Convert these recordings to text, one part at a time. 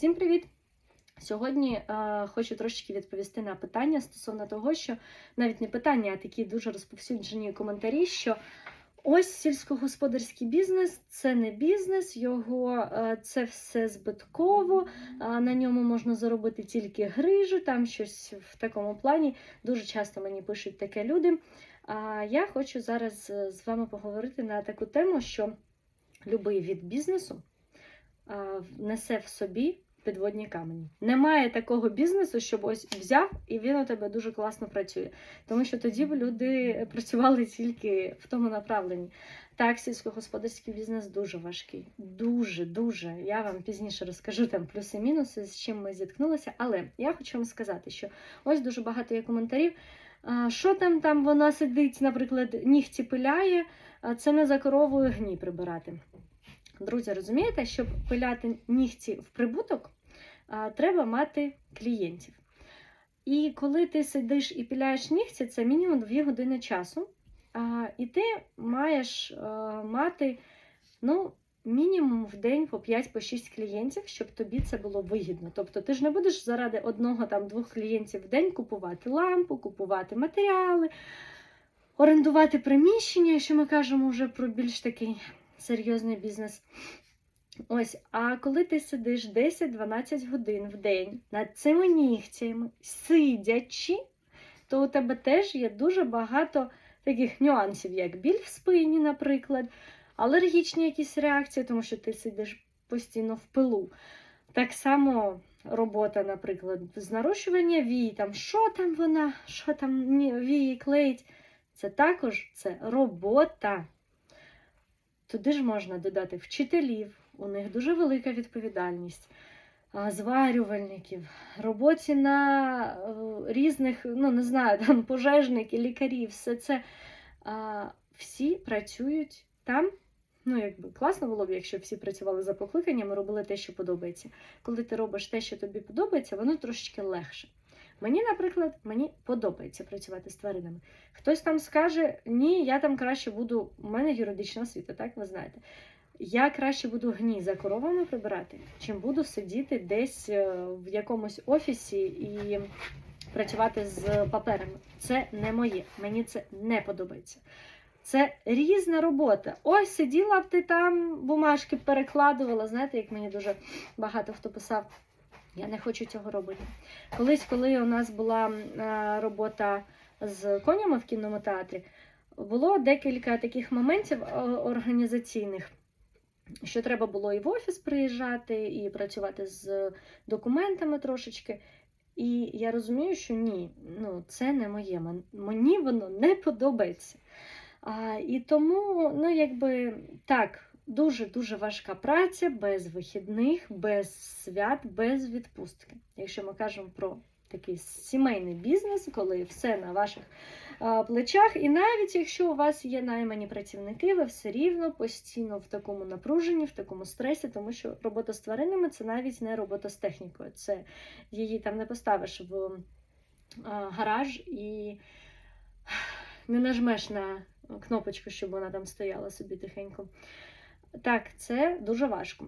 Всім привіт! Сьогодні е, хочу трошечки відповісти на питання стосовно того, що навіть не питання, а такі дуже розповсюджені коментарі, що ось сільськогосподарський бізнес це не бізнес, його е, це все збитково, а на ньому можна заробити тільки грижу, там щось в такому плані. Дуже часто мені пишуть таке люди. А я хочу зараз е, з вами поговорити на таку тему, що любий від бізнесу несе в собі підводні камені. Немає такого бізнесу, щоб ось взяв і він у тебе дуже класно працює. Тому що тоді б люди працювали тільки в тому направленні. Так, сільськогосподарський бізнес дуже важкий. Дуже, дуже. Я вам пізніше розкажу там плюси-мінуси, з чим ми зіткнулися. Але я хочу вам сказати, що ось дуже багато є коментарів. Що там там вона сидить, наприклад, нігті пиляє, це не за коровою гні прибирати. Друзі, розумієте, щоб пиляти нігті в прибуток, треба мати клієнтів. І коли ти сидиш і піляєш нігті, це мінімум 2 години часу. І ти маєш мати ну, мінімум в день по 5-6 клієнтів, щоб тобі це було вигідно. Тобто ти ж не будеш заради одного там двох клієнтів в день купувати лампу, купувати матеріали, орендувати приміщення, якщо ми кажемо вже про більш такий серйозний бізнес. Ось, а коли ти сидиш 10-12 годин в день над цими нігтями, сидячи, то у тебе теж є дуже багато таких нюансів, як біль в спині, наприклад, алергічні якісь реакції, тому що ти сидиш постійно в пилу. Так само робота, наприклад, з нарощування вій, там, що там вона, що там вії клеїть. Це також це робота. Туди ж можна додати вчителів, у них дуже велика відповідальність, зварювальників, роботі на е, різних, ну не знаю, там пожежники, лікарі, все це всі працюють там. Ну, якби класно було б, якщо всі працювали за покликанням і робили те, що подобається. Коли ти робиш те, що тобі подобається, воно трошечки легше. Мені, наприклад, мені подобається працювати з тваринами. Хтось там скаже, ні, я там краще буду. У мене юридична освіта, так ви знаєте. Я краще буду гні за коровами прибирати, чим буду сидіти десь е, в якомусь офісі і працювати з паперами. Це не моє, мені це не подобається. Це різна робота. Ось сиділа б ти там, бумажки перекладувала. Знаєте, як мені дуже багато хто писав. Я не хочу цього робити. Колись, коли у нас була е, робота з конями в кінному театрі, було декілька таких моментів е, організаційних, що треба було і в офіс приїжджати, і працювати з документами трошечки. І я розумію, що ні, ну це не моє. Мені воно не подобається. А, І тому, ну, якби так. Дуже-дуже важка праця без вихідних, без свят, без відпустки. Якщо ми кажемо про такий сімейний бізнес, коли все на ваших плечах, і навіть якщо у вас є наймані працівники, ви все рівно постійно в такому напруженні, в такому стресі, тому що робота з тваринами це навіть не робота з технікою. Це її там не поставиш в гараж і не нажмеш на кнопочку, щоб вона там стояла собі тихенько. Так, це дуже важко.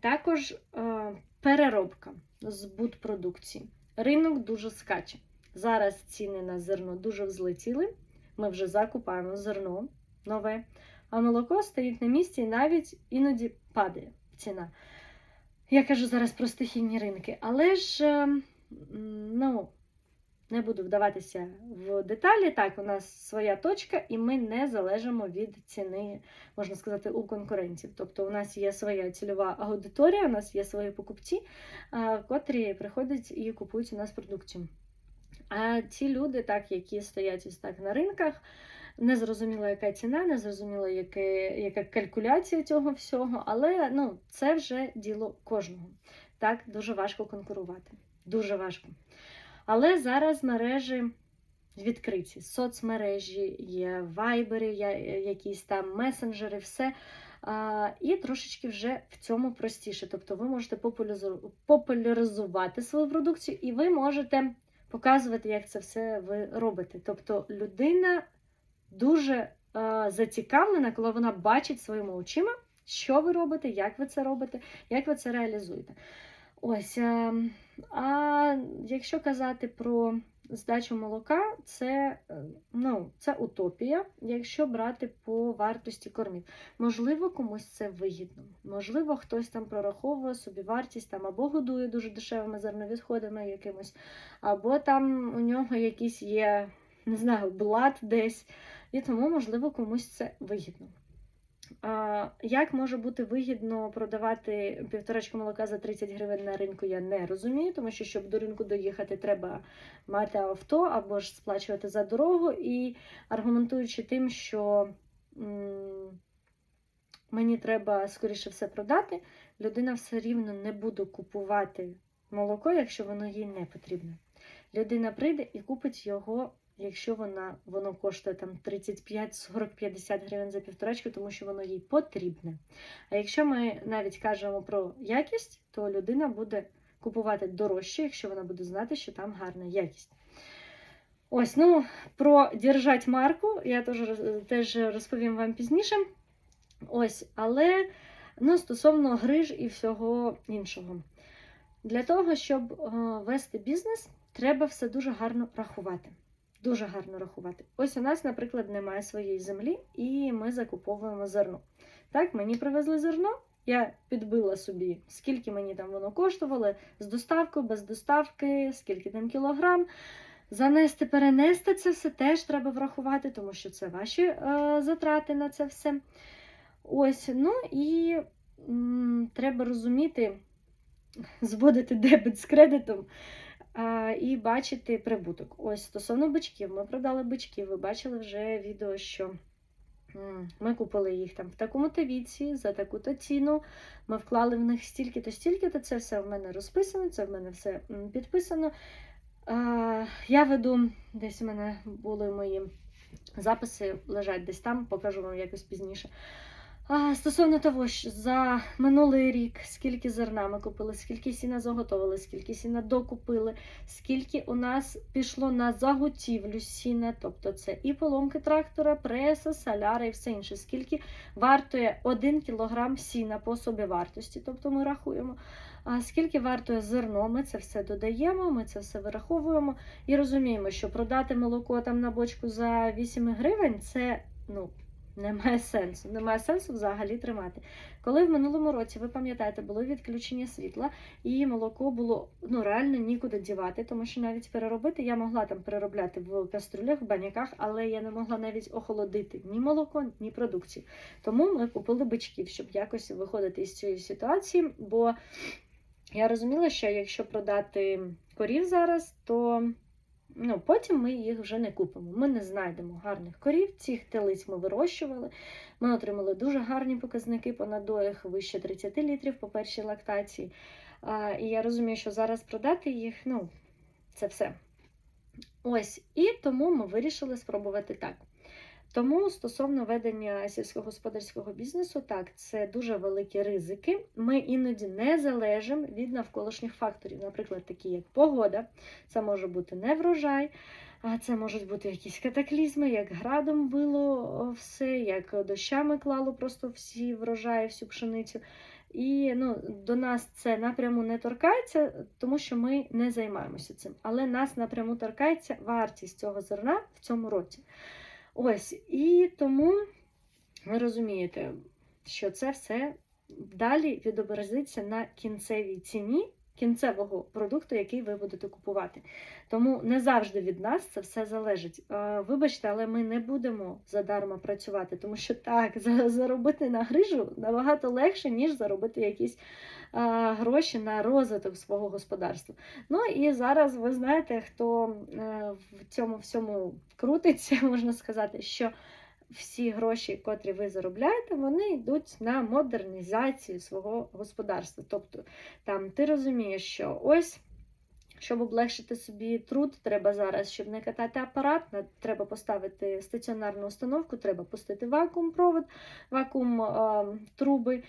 Також е, переробка збут продукції. Ринок дуже скаче. Зараз ціни на зерно дуже взлетіли. Ми вже закупаємо зерно нове, а молоко стоїть на місці і навіть іноді падає ціна. Я кажу зараз про стихійні ринки, але ж, е, ну, не буду вдаватися в деталі. Так, у нас своя точка, і ми не залежимо від ціни, можна сказати, у конкурентів. Тобто, у нас є своя цільова аудиторія, у нас є свої покупці, котрі приходять і купують у нас продукцію. А ті люди, так, які стоять ось так на ринках, не зрозуміло, яка ціна, не зрозуміло, яке, яка калькуляція цього всього, але ну, це вже діло кожного. Так, дуже важко конкурувати. Дуже важко. Але зараз мережі відкриті. Соцмережі, є вайбери, якісь там месенджери, все. І трошечки вже в цьому простіше. Тобто ви можете популяризувати свою продукцію, і ви можете показувати, як це все ви робите. Тобто людина дуже зацікавлена, коли вона бачить своїми очима, що ви робите, як ви це робите, як ви це реалізуєте. Ось. е, А якщо казати про здачу молока, це, е, ну, це утопія, якщо брати по вартості кормів. Можливо, комусь це вигідно. Можливо, хтось там прораховує собі вартість там або годує дуже дешевими зерновідходами якимось, або там у нього якийсь є, не знаю, блат десь. І тому, можливо, комусь це вигідно. Як може бути вигідно продавати півторачку молока за 30 гривень на ринку, я не розумію, тому що щоб до ринку доїхати, треба мати авто або ж сплачувати за дорогу. І аргументуючи тим, що мені треба скоріше все продати, людина все рівно не буде купувати молоко, якщо воно їй не потрібне. Людина прийде і купить його якщо вона, воно коштує там 35, 40, 50 гривень за півторачку, тому що воно їй потрібне. А якщо ми навіть кажемо про якість, то людина буде купувати дорожче, якщо вона буде знати, що там гарна якість. Ось, ну, про держать марку я теж, теж розповім вам пізніше. Ось, але ну, стосовно гриж і всього іншого. Для того, щоб е, вести бізнес, треба все дуже гарно рахувати. Дуже гарно рахувати. Ось у нас, наприклад, немає своєї землі, і ми закуповуємо зерно. Так, мені привезли зерно, я підбила собі, скільки мені там воно коштувало, з доставкою, без доставки, скільки там кілограм. Занести, перенести це все теж треба врахувати, тому що це ваші е, затрати на це все. Ось, ну і м, треба розуміти, зводити дебет з кредитом і бачити прибуток. Ось стосовно бичків, ми продали бичків. Ви бачили вже відео, що ми купили їх там в такому-то віці, за таку-то ціну. Ми вклали в них стільки-то, стільки-то. Це все в мене розписано, це в мене все підписано. Я веду, десь у мене були мої записи, лежать десь там, покажу вам якось пізніше. А, Стосовно того, що за минулий рік скільки зерна ми купили, скільки сіна заготовили, скільки сіна докупили, скільки у нас пішло на заготівлю сіна, тобто це і поломки трактора, преса, соляри і все інше. Скільки вартує 1 кілограм сіна по собівартості, тобто ми рахуємо. А скільки вартує зерно, ми це все додаємо, ми це все вираховуємо і розуміємо, що продати молоко там на бочку за 8 гривень це ну. Немає сенсу, немає сенсу взагалі тримати. Коли в минулому році, ви пам'ятаєте, було відключення світла, і молоко було ну реально нікуди дівати, тому що навіть переробити я могла там переробляти в кастрюлях, в баняках, але я не могла навіть охолодити ні молоко, ні продукцію. Тому ми купили бичків, щоб якось виходити із цієї ситуації. Бо я розуміла, що якщо продати корів зараз, то Ну, потім ми їх вже не купимо. Ми не знайдемо гарних корів. Цих телиць ми вирощували. Ми отримали дуже гарні показники по надоях, вище 30 літрів по першій лактації. А, і я розумію, що зараз продати їх, ну, це все. Ось, і тому ми вирішили спробувати так. Тому стосовно ведення сільськогосподарського бізнесу, так, це дуже великі ризики. Ми іноді не залежимо від навколишніх факторів, наприклад, такі як погода, це може бути неврожай, а це можуть бути якісь катаклізми, як градом било все, як дощами клало просто всі врожаї, всю пшеницю. І ну, до нас це напряму не торкається, тому що ми не займаємося цим. Але нас напряму торкається вартість цього зерна в цьому році. Ось, і тому ви розумієте, що це все далі відобразиться на кінцевій ціні кінцевого продукту, який ви будете купувати. Тому не завжди від нас це все залежить. Е, Вибачте, але ми не будемо задарма працювати, тому що так, заробити на грижу набагато легше, ніж заробити якісь е, гроші на розвиток свого господарства. Ну і зараз ви знаєте, хто е, в цьому всьому крутиться, можна сказати, що всі гроші, котрі ви заробляєте, вони йдуть на модернізацію свого господарства. Тобто, там ти розумієш, що ось. Щоб облегшити собі труд, треба зараз, щоб не катати апарат, треба поставити стаціонарну установку, треба пустити вакуум провод, вакуум е, труби,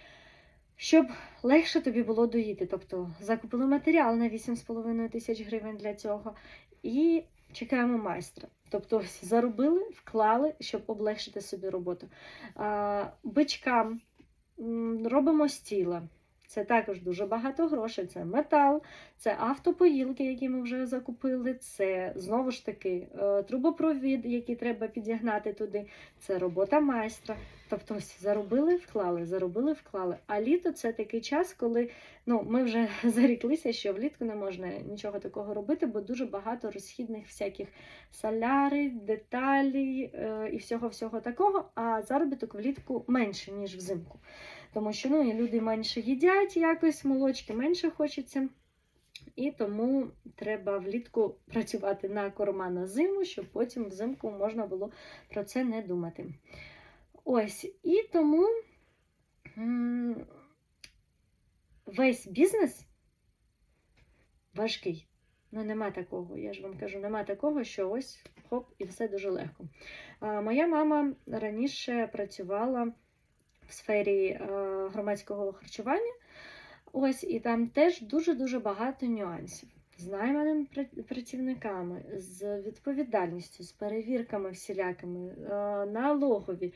щоб легше тобі було доїти. Тобто закупили матеріал на 8,5 тисяч гривень для цього і чекаємо майстра. Тобто заробили, вклали, щоб облегшити собі роботу. Бичкам робимо стіла. Це також дуже багато грошей. Це метал, це автопоїлки, які ми вже закупили. Це знову ж таки е, трубопровід, який треба підігнати туди. Це робота майстра. Тобто, ось заробили, вклали, заробили, вклали. А літо це такий час, коли ну, ми вже заріклися, що влітку не можна нічого такого робити, бо дуже багато розхідних всяких соляри, деталі і всього всього такого. А заробіток влітку менше, ніж взимку. Тому що ну, люди менше їдять якось, молочки менше хочеться. І тому треба влітку працювати на корма на зиму, щоб потім взимку можна було про це не думати. Ось, і тому весь бізнес важкий. Ну, нема такого, я ж вам кажу, нема такого, що ось хоп, і все дуже легко. А, моя мама раніше працювала в сфері е, громадського харчування. Ось, і там теж дуже-дуже багато нюансів. З найманими працівниками, з відповідальністю, з перевірками всілякими, е, налогові,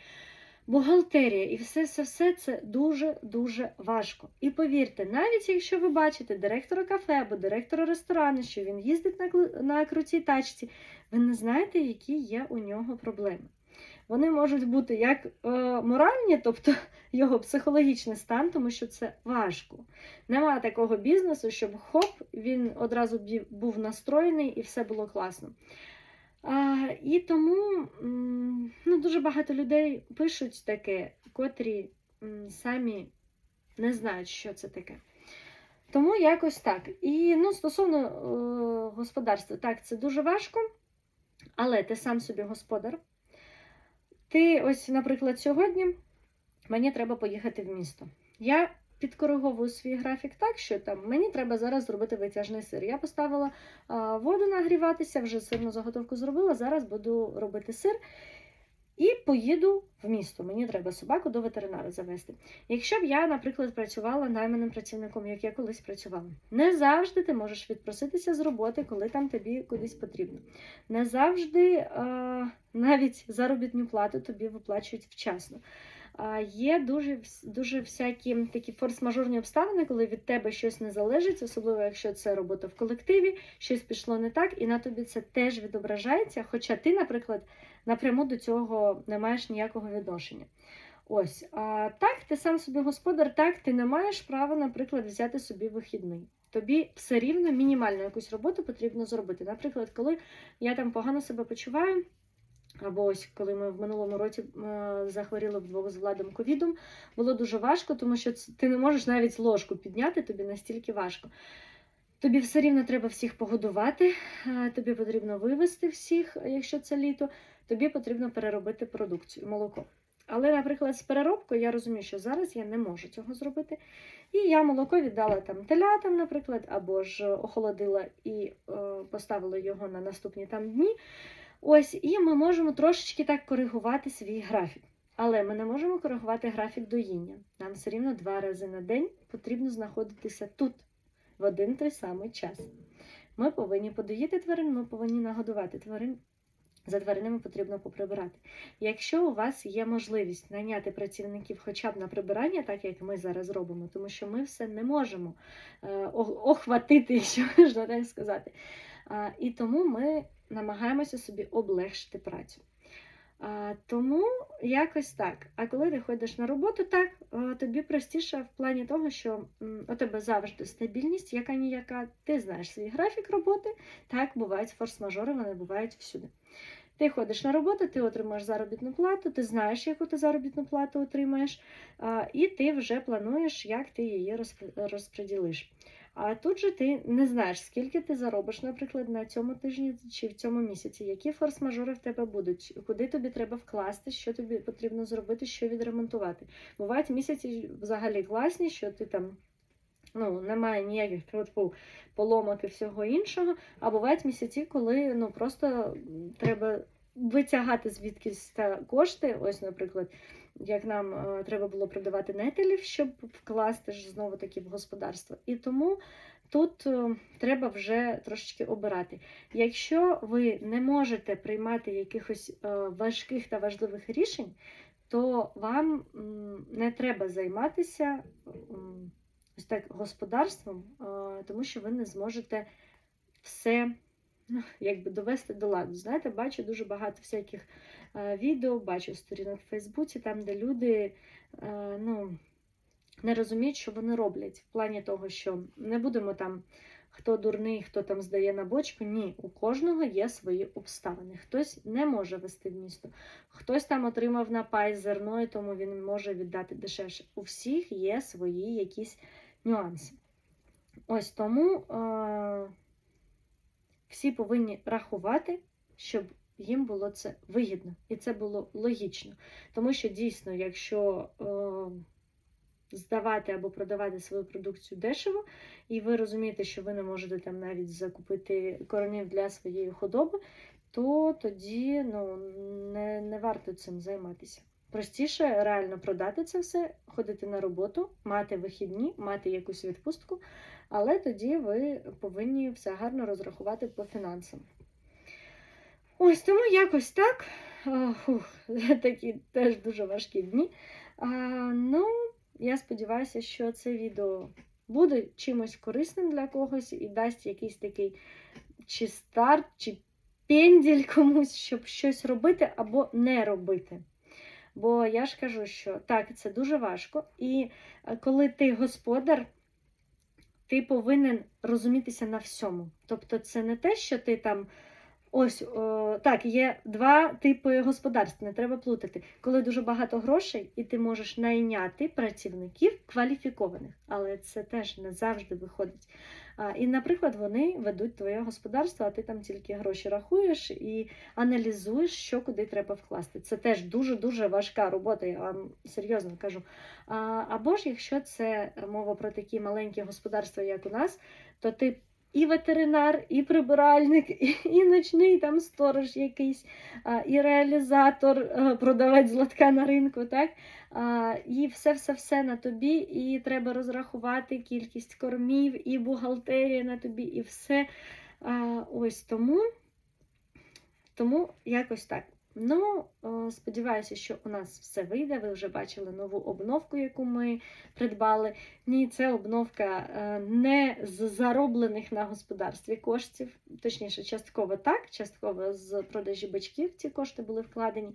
бухгалтерія і все, все, все це дуже-дуже важко. І повірте, навіть якщо ви бачите директора кафе або директора ресторану, що він їздить на, на крутій тачці, ви не знаєте, які є у нього проблеми. Вони можуть бути як е, моральні, тобто його психологічний стан, тому що це важко. Нема такого бізнесу, щоб хоп, він одразу був настроєний і все було класно. А, і тому ну, дуже багато людей пишуть таке, котрі самі не знають, що це таке. Тому якось так. І ну, стосовно е, господарства, так, це дуже важко, але ти сам собі господар. Ти, ось, наприклад, сьогодні мені треба поїхати в місто. Я підкориговую свій графік так, що там мені треба зараз зробити витяжний сир. Я поставила воду нагріватися, вже сирну заготовку зробила. Зараз буду робити сир. І поїду в місто. Мені треба собаку до ветеринара завести. Якщо б я, наприклад, працювала найманим працівником, як я колись працювала, не завжди ти можеш відпроситися з роботи, коли там тобі кудись потрібно. Не завжди а, навіть заробітну плату тобі виплачують вчасно. А, Є дуже, дуже всякі такі форс-мажорні обставини, коли від тебе щось не залежить, особливо якщо це робота в колективі, щось пішло не так, і на тобі це теж відображається. Хоча ти, наприклад, напряму до цього не маєш ніякого відношення. Ось, а так, ти сам собі господар, так, ти не маєш права, наприклад, взяти собі вихідний. Тобі все рівно мінімальну якусь роботу потрібно зробити. Наприклад, коли я там погано себе почуваю, або ось коли ми в минулому році е, захворіли вдвох з владом ковідом, було дуже важко, тому що ти не можеш навіть ложку підняти, тобі настільки важко. Тобі все рівно треба всіх погодувати, е, тобі потрібно вивезти всіх, якщо це літо, тобі потрібно переробити продукцію, молоко. Але, наприклад, з переробкою я розумію, що зараз я не можу цього зробити. І я молоко віддала там телятам, наприклад, або ж охолодила і е, поставила його на наступні там дні. Ось, і ми можемо трошечки так коригувати свій графік. Але ми не можемо коригувати графік доїння. Нам все рівно два рази на день потрібно знаходитися тут в один той самий час. Ми повинні подоїти тварин, ми повинні нагодувати тварин. За тваринами потрібно поприбирати. Якщо у вас є можливість найняти працівників хоча б на прибирання, так як ми зараз робимо, тому що ми все не можемо е, охватити, якщо можна так сказати. І тому ми намагаємося собі облегшити працю. Тому якось так. А коли ти ходиш на роботу, так е, тобі простіше в плані того, що у тебе завжди стабільність, яка ніяка, ти знаєш свій графік роботи. Так, бувають форс-мажори, вони бувають всюди. Ти ходиш на роботу, ти отримаєш заробітну плату, ти знаєш, яку ти заробітну плату отримаєш, і ти вже плануєш, як ти її розп- розподілиш. А тут же ти не знаєш, скільки ти заробиш, наприклад, на цьому тижні чи в цьому місяці, які форс-мажори в тебе будуть, куди тобі треба вкласти, що тобі потрібно зробити, що відремонтувати. Бувають місяці взагалі класні, що ти там. Ну, немає ніяких тьфу, поломок і всього іншого. А бувають місяці, коли ну просто треба витягати звідкись та кошти. Ось, наприклад, як нам е, треба було продавати нетелів, щоб вкласти ж знову таки в господарство. І тому тут е, треба вже трошечки обирати. Якщо ви не можете приймати якихось е, важких та важливих рішень, то вам м, не треба займатися ось так господарством, тому що ви не зможете все ну, якби довести до ладу. Знаєте, бачу дуже багато всяких е, відео, бачу сторінок в Фейсбуці, там, де люди е, ну, не розуміють, що вони роблять. В плані того, що не будемо там. Хто дурний, хто там здає на бочку. Ні, у кожного є свої обставини. Хтось не може вести в місто, хтось там отримав на пай зерно, і тому він може віддати дешевше. У всіх є свої якісь нюанси. Ось тому е- всі повинні рахувати, щоб їм було це вигідно. І це було логічно. Тому що дійсно, якщо е- здавати або продавати свою продукцію дешево, і ви розумієте, що ви не можете там навіть закупити кормів для своєї худоби, то тоді ну, не, не варто цим займатися. Простіше реально продати це все, ходити на роботу, мати вихідні, мати якусь відпустку, але тоді ви повинні все гарно розрахувати по фінансам. Ось тому якось так. Фух, такі теж дуже важкі дні. А, ну, я сподіваюся, що це відео буде чимось корисним для когось і дасть якийсь такий чи старт, чи пенділь комусь, щоб щось робити або не робити. Бо я ж кажу, що так, це дуже важко. І е, коли ти господар, ти повинен розумітися на всьому. Тобто, це не те, що ти там. Ось о, так, є два типи господарств, не треба плутати. Коли дуже багато грошей, і ти можеш найняти працівників кваліфікованих, але це теж не завжди виходить. А, і, наприклад, вони ведуть твоє господарство, а ти там тільки гроші рахуєш і аналізуєш, що куди треба вкласти. Це теж дуже-дуже важка робота, я вам серйозно кажу. А, або ж, якщо це мова про такі маленькі господарства, як у нас, то ти і ветеринар, і прибиральник, і, ночний там сторож якийсь, і реалізатор, продавець златка на ринку, так? І все-все-все на тобі, і треба розрахувати кількість кормів, і бухгалтерія на тобі, і все. Ось тому, тому якось так. Ну, сподіваюся, що у нас все вийде. Ви вже бачили нову обновку, яку ми придбали. Ні, це обновка е, не з зароблених на господарстві коштів, точніше, частково так, частково з продажі бачків ці кошти були вкладені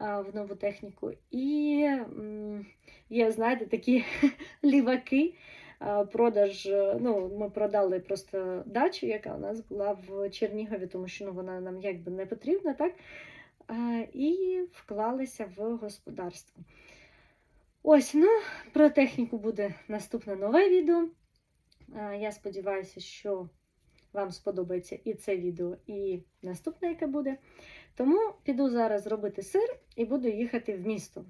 е, в нову техніку. І є, знаєте, такі ліваки. е, Продаж, ну, ми продали просто дачу, яка у нас була в Чернігові, тому що ну, вона нам якби не потрібна, так? Е, і вклалися в господарство. Ось, ну, про техніку буде наступне нове відео. Е, Я сподіваюся, що вам сподобається і це відео, і наступне, яке буде. Тому піду зараз робити сир і буду їхати в місто.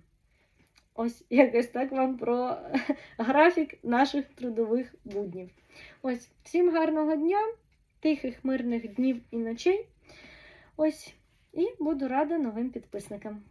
Ось якось так вам про графік наших трудових буднів. Ось, всім гарного дня, тихих, мирних днів і ночей. Ось. І буду рада новим підписникам.